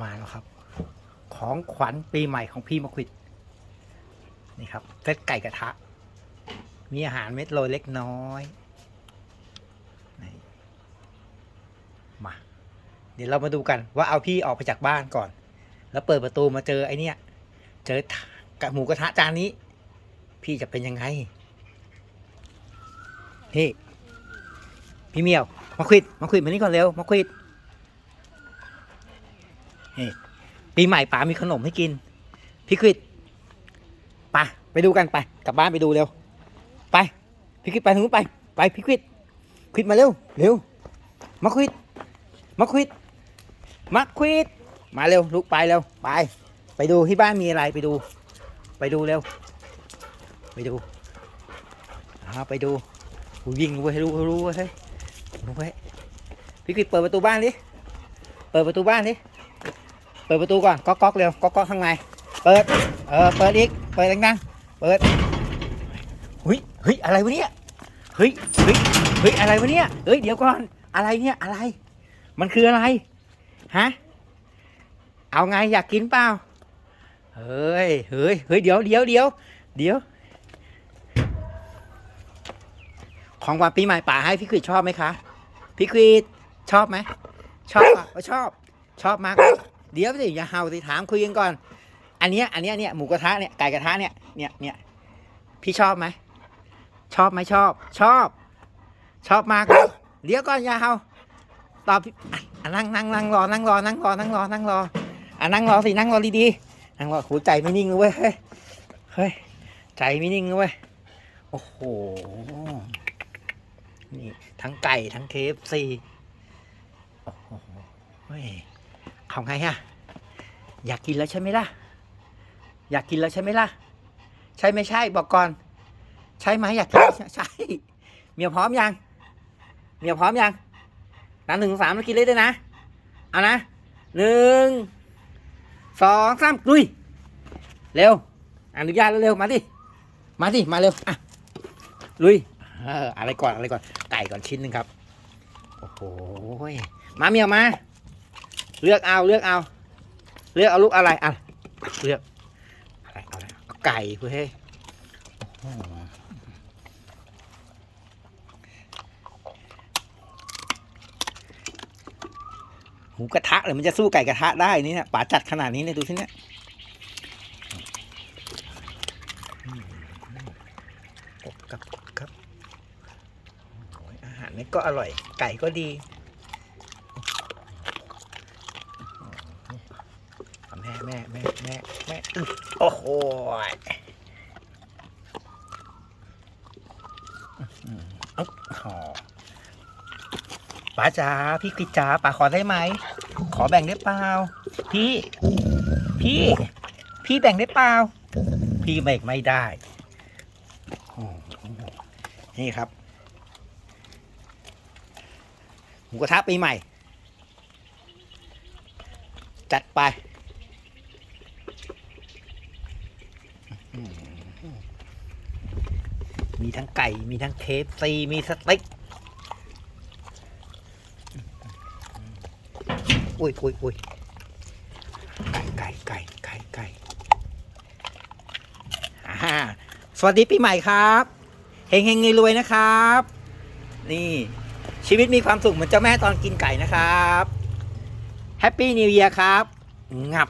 มาแล้วครับ ของขวัญปีใหม่ของพี่มะควิดนี่ครับเซตไก่กระทะ มีอาหารเม็ดโรยเล็กน้อยมา เดี๋ยวเรามาดูกันว่าเอาพี่ออกไปจากบ้านก่อน แล้วเปิดประตูมาเจอไอเนี่ยเจอกับหมูกระทะจานนี้ พี่จะเป็นยังไงพี่พี่เมียว มาควิดมาควิดมานี่ก่อนเร็ว มาควิด นี่ปีใหม่ป๋ามีขนมให้กิน พี่ควิดไปไปดูกันไป กลับบ้านไปดูเร็ว ไป พี่ควิดไปทางนู้นไป ไปพี่ควิดควิดมาเร็ว เร็ว มาควิด มาควิด มาควิด มาเร็วลุกไปเร็ว ไป ไปดูที่บ้านมีอะไรไปดู ไปดูเร็ว ไปดูอ่าไปดูวิ่งเว้ยรู้รู้เว้ยเฮ้ยรู้เว้พี่กิดเปิดประตูบ้านดิ เปิดประตูบ้านดิ ปิดประตูก่อนก๊อกก๊อกเร็วก๊อกก๊อกข้างในเปิดเออเปิดอีกเปิดดังๆเปิดเฮ้ยเฮ้ยอะไรวะเนี่ยเฮ้ยเฮ้ยเฮ้ยอะไรวะเนี่ยเฮ้ยเดี๋ยวก่อนอะไรเนี่ยอะไร มันคืออะไรฮะเอาไงอยากกินเปล่าเฮ้ยเฮ้ยเฮ้ยเดี๋ยวเดี๋ยวเดี๋ยวเดี๋ยวของวัญปีใหม่ป่าให้พี่ควิดชอบไหมคะพี่ควิดชอบไหมชอบอะชอบ ชอบมาก เดี๋ยวสิอย่าเห่าสิถามคุยกันก่อน อันเนี้ยอันเนี้ยเนี่ยหมูกระทะเนี่ยไก่กระทะเนี่ยเนี่ยเนี่ยพี่ชอบไหมชอบไหมชอบ ชอบ ชอบมากเลยเดี๋ยวก่อนอย่าเห่าตอบพี่อะนั่งนั่งนั่งรอนั่งรอนั่งรอนั่งรอนั่งรออะนั่งรอสินั่งรอดีๆนั่งรอหูใจไม่นิ่งเลยเว้ยเฮ้ยเฮ้ยใจไม่นิ่งเลยเว้ยโอ้โหนี่ทั้งไก่ทั้งเคฟซีโอ้โหเฮ้ย เอาไงอะอยากกินแล้วใช่ไหมล่ะ อยากกินแล้วใช่ไหมล่ะ ใช่ไม่ใช่บอกก่อน ใช่ไหมอยากกินใช่เมียพร้อมยัง เมียพร้อมยังนับหนึ่งถึงสามแล้วกินเลยด้วยนะ เอานะหนึ่งสองสามลุย เร็ว อนุญาตเร็วมาดิ มาดิ มาเร็ว อะ ลุยอออะไรก่อน อะไรก่อน ไก่ก่อนชิ้นหนึ่งครับ โอ้โห มาเมียมา เลือกเอาเลือกเอา เลือกเอาลูกอะไรอะเลือกอะไรเอาอะไรเอาไก่เพื่อให้หมูกระทะเลยมันจะสู้ไก่กระทะได้นี่เนี่ยป๋าจัดขนาดนี้เนี่ยดูสิเนี่ยกับกบครับอาหารนี่ก็อร่อย ไก่ก็ดี แม่แม่แม่แม่แมโอ้โหยอื้อหืออ๊บอ๋อป๋าจ๋าพี่กิจจ๋าป๋าขอได้ไหม ขอแบ่งได้เปล่า พี่ พี่ พี่แบ่งได้เปล่า พี่แบ่งไม่ได้นี่ครับหมูกระทะปีใหม่ จัดไป มีทั้งไก่ มีทั้งเคฟซีมีสเต็กอุ้ยอุ้ยอุ้ยไก่ไก่ไก่ไก่ไก่สวัสดีปีใหม่ครับเฮงเฮงรวยนะครับ นี่ชีวิตมีความสุขเหมือนเจ้าแม่ตอนกินไก่นะครับแฮปปี้นิว e ย r ครับ งับ